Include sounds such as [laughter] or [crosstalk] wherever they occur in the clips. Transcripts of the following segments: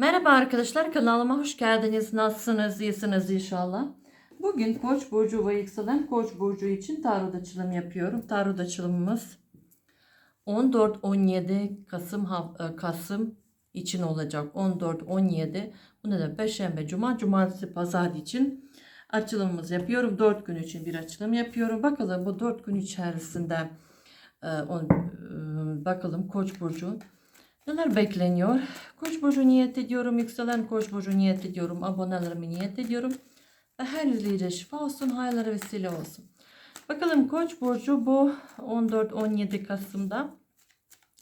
Merhaba arkadaşlar kanalıma hoş geldiniz. Nasılsınız? İyisiniz inşallah. Bugün Koç burcu ve yükselen Koç burcu için tarot açılım yapıyorum. Tarot açılımımız 14-17 Kasım e, Kasım için olacak. 14-17 bu ne de Perşembe, Cuma, Cumartesi, Pazar için açılımımız yapıyorum. 4 gün için bir açılım yapıyorum. Bakalım bu 4 gün içerisinde e, e, bakalım Koç burcu Neler bekleniyor? Koç burcu niyet ediyorum. Yükselen koç burcu niyet ediyorum. Abonelerimi niyet ediyorum. Ve her izleyiciye şifa olsun. Hayırlara vesile olsun. Bakalım koç burcu bu 14-17 Kasım'da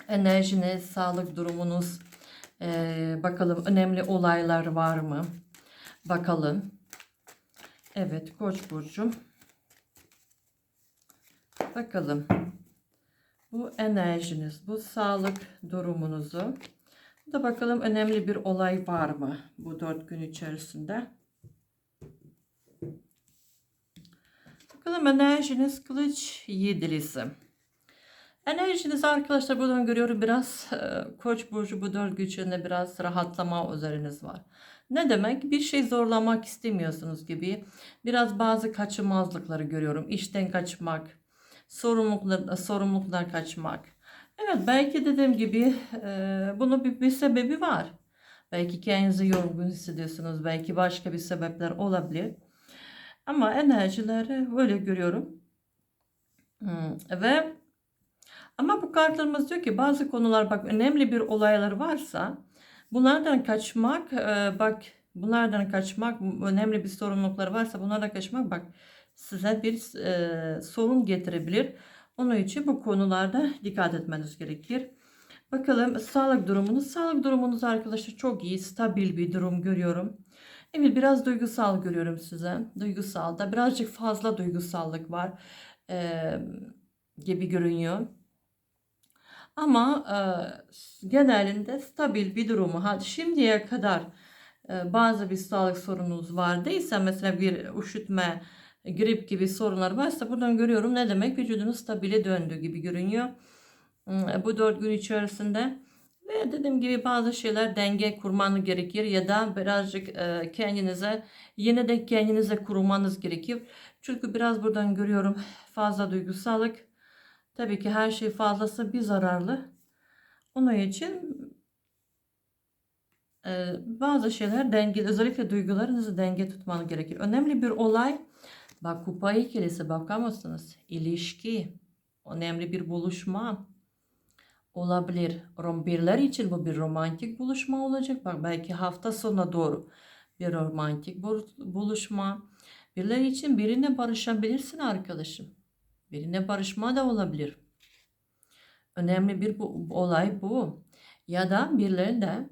enerjiniz, sağlık durumunuz, eee, bakalım önemli olaylar var mı? Bakalım. Evet koç burcu. Bakalım bu enerjiniz, bu sağlık durumunuzu. De bakalım önemli bir olay var mı bu dört gün içerisinde. Bakalım enerjiniz kılıç yedilisi. Enerjiniz arkadaşlar buradan görüyorum biraz e, koç burcu bu dört gün içinde biraz rahatlama üzeriniz var. Ne demek? Bir şey zorlamak istemiyorsunuz gibi. Biraz bazı kaçınmazlıkları görüyorum. İşten kaçmak, sorumluluklar, sorumluluklar kaçmak. Evet belki dediğim gibi e, bunun bir, bir sebebi var. Belki kendinizi yorgun hissediyorsunuz. Belki başka bir sebepler olabilir. Ama enerjileri öyle görüyorum. Hmm, Ve ama bu kartlarımız diyor ki bazı konular bak önemli bir olaylar varsa bunlardan kaçmak e, bak bunlardan kaçmak önemli bir sorumluluklar varsa bunlardan kaçmak bak size bir e, sorun getirebilir. Onun için bu konularda dikkat etmeniz gerekir. Bakalım sağlık durumunuz. Sağlık durumunuz arkadaşlar çok iyi, stabil bir durum görüyorum. Evet biraz duygusal görüyorum size. Duygusal da birazcık fazla duygusallık var e, gibi görünüyor. Ama e, genelinde stabil bir durumu. Ha, şimdiye kadar bazı bir sağlık sorununuz vardıysa mesela bir üşütme, grip gibi sorunlar varsa buradan görüyorum ne demek vücudunuz stabile döndü gibi görünüyor. Hmm, Bu dört gün içerisinde ve dediğim gibi bazı şeyler denge kurmanız gerekir ya da birazcık e, kendinize yine de kendinize kurmanız gerekir. Çünkü biraz buradan görüyorum fazla duygusallık. Tabii ki her şey fazlası bir zararlı. Onun için e, bazı şeyler denge, özellikle duygularınızı denge tutmanız gerekir. Önemli bir olay, bak kupa ikilisi bakar mısınız? İlişki, önemli bir buluşma olabilir. Birler için bu bir romantik buluşma olacak. Bak belki hafta sonuna doğru bir romantik bu- buluşma. Birileri için birine barışabilirsin arkadaşım. Birine barışma da olabilir. Önemli bir bu, olay bu. Ya da birilerinde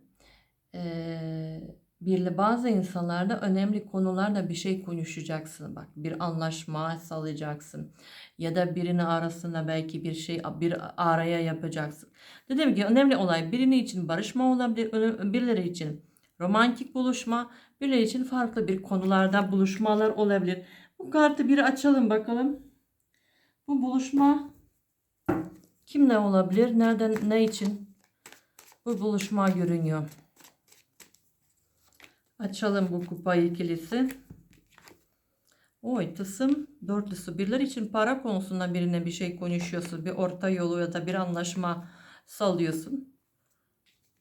eee birle bazı insanlarda önemli konularda bir şey konuşacaksın. Bak bir anlaşma sağlayacaksın. Ya da birini arasında belki bir şey bir araya yapacaksın. Dediğim gibi önemli olay birini için barışma olabilir. Birileri için romantik buluşma. Birileri için farklı bir konularda buluşmalar olabilir. Bu kartı bir açalım bakalım. Bu buluşma kimle olabilir? Nereden, ne için bu buluşma görünüyor? Açalım bu kupa ikilisi. Oy tısım dörtlüsü. Birler için para konusunda birine bir şey konuşuyorsun. Bir orta yolu ya da bir anlaşma sağlıyorsun.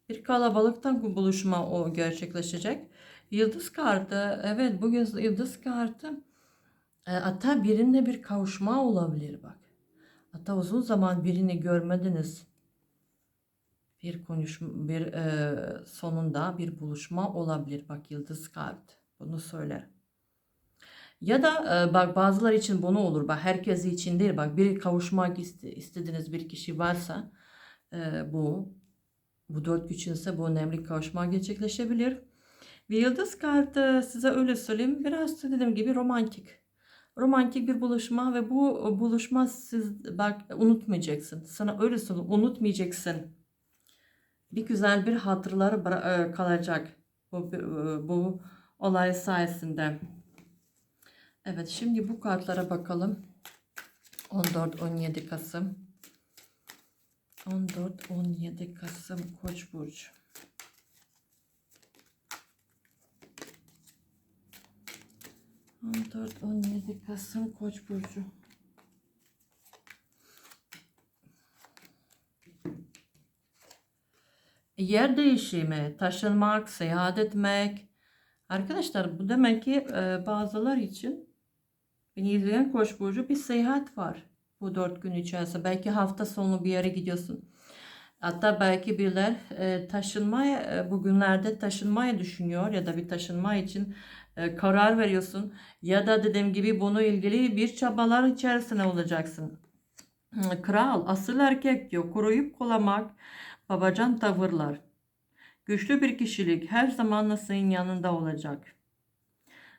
Bir kalabalıktan bu buluşma o gerçekleşecek. Yıldız kartı. Evet bugün yıldız kartı. E, hatta birinde bir kavuşma olabilir bak. Hatta uzun zaman birini görmediniz. Bir konuşma, bir e, sonunda bir buluşma olabilir. Bak yıldız kart bunu söyler. Ya da e, bak bazılar için bunu olur. Bak herkes için değil. Bak bir kavuşmak iste, istediğiniz bir kişi varsa e, bu bu dört güç ise bu önemli kavuşma gerçekleşebilir. Ve yıldız kartı size öyle söyleyeyim biraz dediğim gibi romantik. Romantik bir buluşma ve bu buluşma siz bak unutmayacaksın. Sana öyle söyleyeyim unutmayacaksın bir güzel bir hatırları e, kalacak bu, e, bu olay sayesinde. Evet şimdi bu kartlara bakalım. 14-17 Kasım. 14-17 Kasım Koç burcu. On dört, on yedi Kasım Koç burcu. Yer değişimi, taşınmak, seyahat etmek. Arkadaşlar bu demek ki e, bazılar için beni izleyen Koç burcu bir seyahat var bu dört gün içerisinde. Belki hafta sonu bir yere gidiyorsun. Hatta belki biriler e, taşınmaya e, bugünlerde taşınmaya düşünüyor ya da bir taşınma için e, karar veriyorsun ya da dediğim gibi bunu ilgili bir çabalar içerisine olacaksın. Kral, asıl erkek diyor. Koruyup kollamak, babacan tavırlar. Güçlü bir kişilik her zaman senin yanında olacak.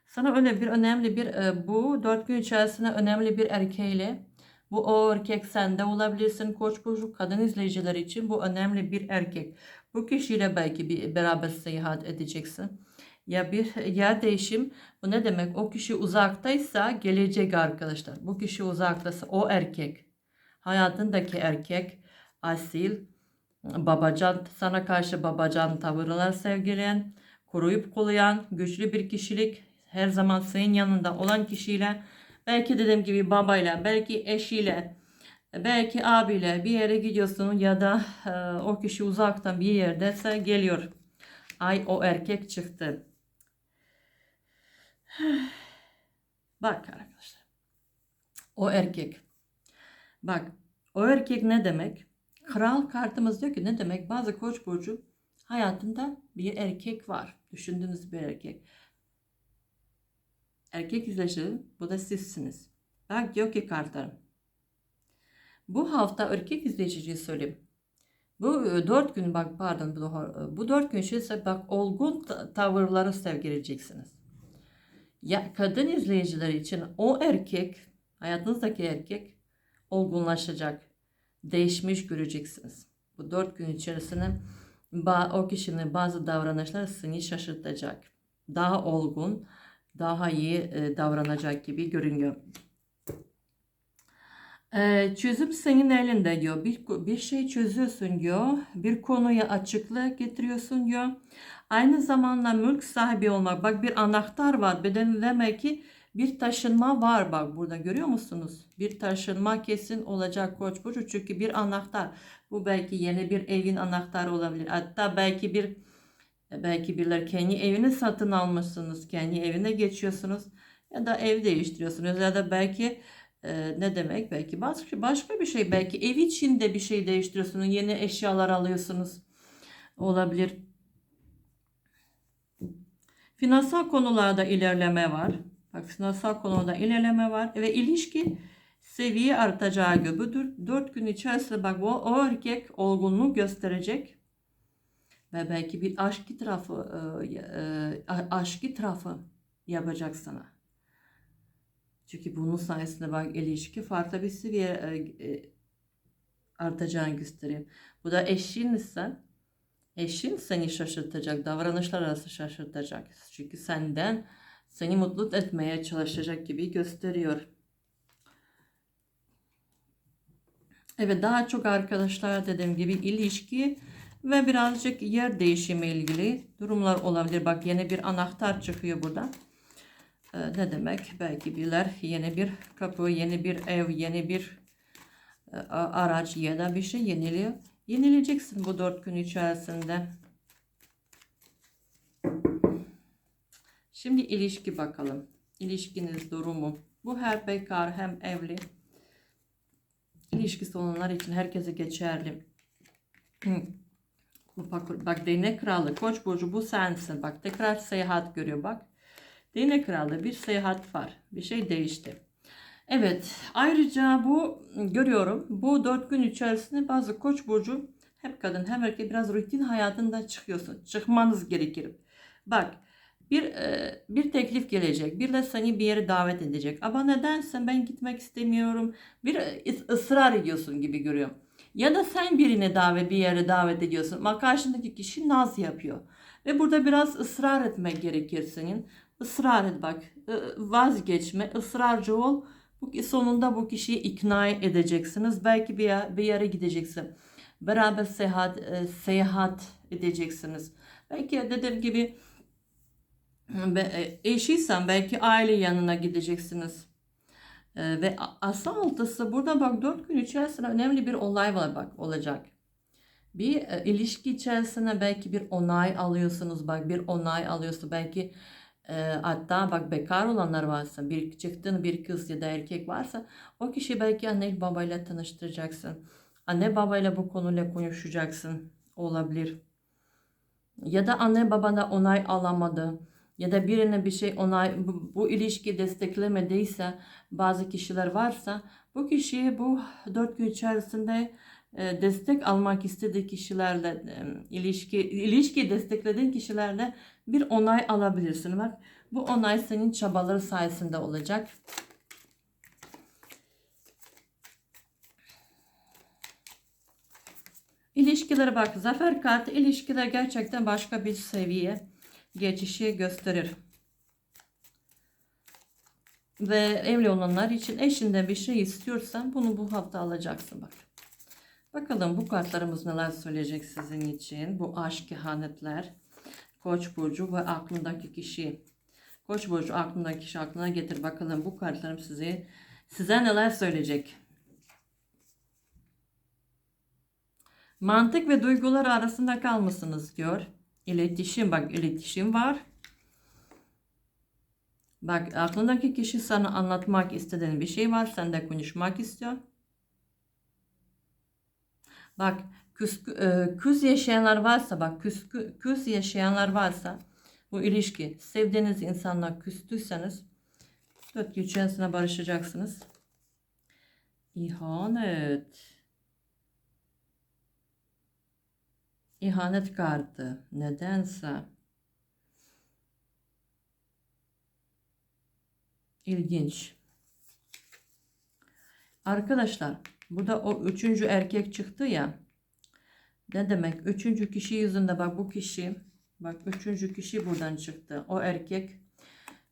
Sana öyle bir önemli bir e, bu dört gün içerisinde önemli bir erkeğiyle bu o erkek sende olabilirsin. Koç burcu kadın izleyiciler için bu önemli bir erkek. Bu kişiyle belki bir beraber seyahat edeceksin. Ya bir yer değişim. Bu ne demek? O kişi uzaktaysa gelecek arkadaşlar. Bu kişi uzaktaysa o erkek. Hayatındaki erkek asil, babacan, sana karşı babacan tavırlar sevgileyen, koruyup kollayan, güçlü bir kişilik, her zaman senin yanında olan kişiyle, belki dediğim gibi babayla, belki eşiyle, belki abiyle bir yere gidiyorsun ya da e, o kişi uzaktan bir yerdeyse geliyor. Ay o erkek çıktı. [sighs] Bak arkadaşlar. O erkek. Bak o erkek ne demek? Kral kartımız diyor ki ne demek? Bazı koç burcu hayatında bir erkek var. Düşündüğünüz bir erkek. Erkek izleyicisi bu da sizsiniz. Bak diyor ki kartlarım. Bu hafta erkek izleyiciyi söyleyeyim. Bu e, dört gün bak pardon bu, bu dört gün içerisinde bak olgun ta- tavırları sevgileyeceksiniz. Ya kadın izleyiciler için o erkek hayatınızdaki erkek olgunlaşacak. Değişmiş göreceksiniz. Bu dört gün içerisinde o kişinin bazı davranışları seni şaşırtacak. Daha olgun, daha iyi e, davranacak gibi görünüyor. Ee, çözüm senin elinde diyor. Bir, bir şey çözüyorsun diyor. Bir konuya açıklık getiriyorsun diyor. Aynı zamanda mülk sahibi olmak. Bak bir anahtar var. Beden demek ki bir taşınma var bak burada görüyor musunuz? Bir taşınma kesin olacak Koç burcu çünkü bir anahtar. Bu belki yeni bir evin anahtarı olabilir. Hatta belki bir belki birler kendi evini satın almışsınız. Kendi evine geçiyorsunuz ya da ev değiştiriyorsunuz ya da belki e, ne demek? Belki başka başka bir şey. Belki ev içinde bir şey değiştiriyorsunuz. Yeni eşyalar alıyorsunuz. Olabilir. Finansal konularda ilerleme var. Bak finansal konuda ilerleme var ve ilişki seviye artacağı gibi dört, dört gün içerisinde bak o, o erkek olgunluğu gösterecek ve belki bir aşk itirafı e, e, aşk itirafı yapacak sana. Çünkü bunun sayesinde bak ilişki farklı bir seviye e, e, artacağını gösteriyor. Bu da eşin ise eşin seni şaşırtacak, davranışlar arası şaşırtacak. Çünkü senden seni mutlu etmeye çalışacak gibi gösteriyor. Evet daha çok arkadaşlar dediğim gibi ilişki ve birazcık yer değişimi ilgili durumlar olabilir. Bak yeni bir anahtar çıkıyor burada. Ee, ne demek? Belki bilir yeni bir kapı, yeni bir ev, yeni bir e, araç ya da bir şey yeniliyor. Yenileyeceksin bu dört gün içerisinde. Şimdi ilişki bakalım. İlişkiniz durumu. Bu her bekar hem evli. İlişkisi olanlar için herkese geçerli. Bak, bak değnek kralı koç burcu bu sensin. Bak tekrar seyahat görüyor bak. Değnek kralı bir seyahat var. Bir şey değişti. Evet ayrıca bu görüyorum bu dört gün içerisinde bazı koç burcu hem kadın hem erkek biraz rutin hayatında çıkıyorsun. Çıkmanız gerekir. Bak bir e, bir teklif gelecek. Bir de seni bir yere davet edecek. Ama nedense ben gitmek istemiyorum. Bir e, ısrar ediyorsun gibi görüyorum. Ya da sen birini davet bir yere davet ediyorsun ama karşındaki kişi naz yapıyor. Ve burada biraz ısrar etmek gerekir senin. Israr et bak. E, Vazgeçme, ısrarcı ol. Sonunda bu kişiyi ikna edeceksiniz. Belki bir, yer, bir yere gideceksin. Beraber seyahat seyahat edeceksiniz. Belki dediğim gibi eşiysen belki aile yanına gideceksiniz. E, ve a- asa altısı burada bak 4 gün içerisinde önemli bir olay var bak olacak. Bir e, ilişki içerisinde belki bir onay alıyorsunuz bak bir onay alıyorsun belki e, hatta bak bekar olanlar varsa bir çıktığın bir kız ya da erkek varsa o kişi belki anne babayla tanıştıracaksın. Anne babayla bu konuyla konuşacaksın olabilir. Ya da anne babana onay alamadı ya da birine bir şey onay bu, bu ilişki desteklemediyse bazı kişiler varsa bu kişiyi bu dört gün içerisinde e, destek almak istediği kişilerle e, ilişki ilişki desteklediğin kişilerle bir onay alabilirsin. Bak bu onay senin çabaları sayesinde olacak. İlişkilere bak. Zafer kartı ilişkiler gerçekten başka bir seviye geçişi gösterir. Ve evli olanlar için eşinden bir şey istiyorsan bunu bu hafta alacaksın bak. Bakalım bu kartlarımız neler söyleyecek sizin için. Bu aşk kehanetler. Koç burcu ve aklındaki kişi. Koç burcu aklındaki kişi aklına getir bakalım bu kartlarım size size neler söyleyecek. Mantık ve duygular arasında kalmışsınız diyor. İletişim bak iletişim var. Bak aklındaki kişi sana anlatmak istediğin bir şey var. Sen de konuşmak istiyor. Bak küs, e, küs yaşayanlar varsa bak küs, küs yaşayanlar varsa bu ilişki sevdiğiniz insanla küstüyseniz dört içerisinde barışacaksınız. İhanet. İhanet kartı. Nedense. İlginç. Arkadaşlar burada o üçüncü erkek çıktı ya. Ne demek? Üçüncü kişi yüzünde bak bu kişi. Bak üçüncü kişi buradan çıktı. O erkek.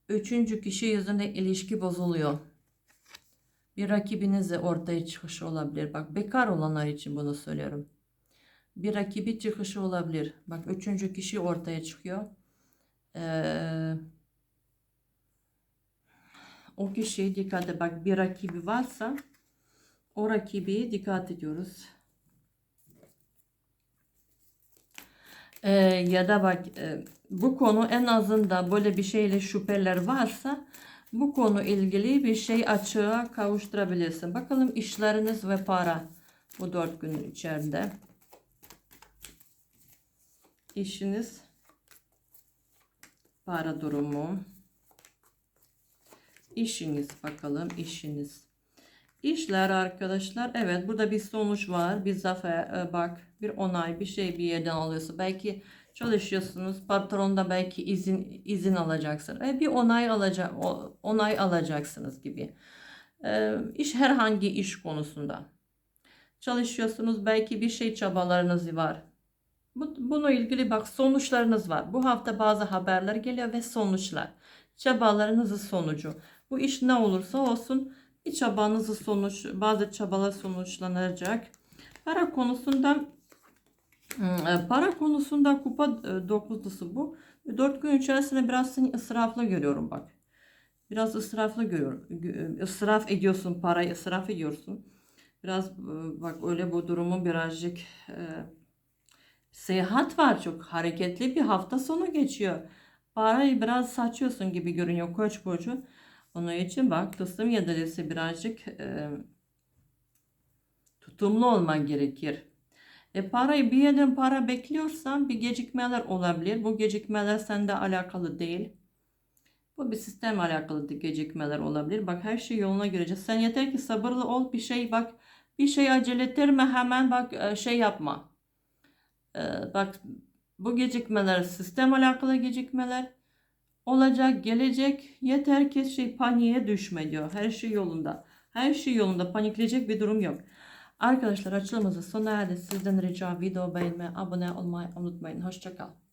Üçüncü kişi yüzünde ilişki bozuluyor. Bir rakibinize ortaya çıkışı olabilir. Bak bekar olanlar için bunu söylüyorum bir rakibi çıkışı olabilir. Bak üçüncü kişi ortaya çıkıyor. Ee, o kişiye dikkat et. Bak bir rakibi varsa o rakibi dikkat ediyoruz. Ee, ya da bak e, bu konu en azından böyle bir şeyle şüpheler varsa bu konu ilgili bir şey açığa kavuşturabilirsin. Bakalım işleriniz ve para bu dört gün içerisinde işiniz, para durumu, işiniz bakalım işiniz. İşler arkadaşlar evet burada bir sonuç var bir zafer bak bir onay bir şey bir yerden alıyorsun belki çalışıyorsunuz patronda belki izin izin alacaksın e, bir onay alacak onay alacaksınız gibi. E, iş herhangi iş konusunda. Çalışıyorsunuz belki bir şey çabalarınız var bununla ilgili bak sonuçlarınız var. Bu hafta bazı haberler geliyor ve sonuçlar. Çabalarınızın sonucu. Bu iş ne olursa olsun bir çabanızı sonuç, bazı çabalar sonuçlanacak. Para konusunda e, para konusunda kupa e, dokuzlusu bu. Dört gün içerisinde biraz seni ısraflı görüyorum bak. Biraz ısraflı görüyorum. Israf ediyorsun, parayı ısraf ediyorsun. Biraz e, bak öyle bu durumu birazcık Seyahat var çok hareketli bir hafta sonu geçiyor. Parayı biraz saçıyorsun gibi görünüyor Koç burcu. Onun için bak tılsım yedilisi birazcık e, tutumlu olman gerekir. E parayı bir yerden para bekliyorsan bir gecikmeler olabilir. Bu gecikmeler sende alakalı değil. Bu bir sistem alakalı gecikmeler olabilir. Bak her şey yoluna girecek. Sen yeter ki sabırlı ol. Bir şey bak bir şey acele ettirme hemen bak e, şey yapma. Ee, bak bu gecikmeler sistem alakalı gecikmeler olacak gelecek yeter ki şey paniğe düşme diyor. Her şey yolunda. Her şey yolunda panikleyecek bir durum yok. Arkadaşlar açılımızı sona erdi. Sizden rica video beğenme, abone olmayı unutmayın. Hoşçakal.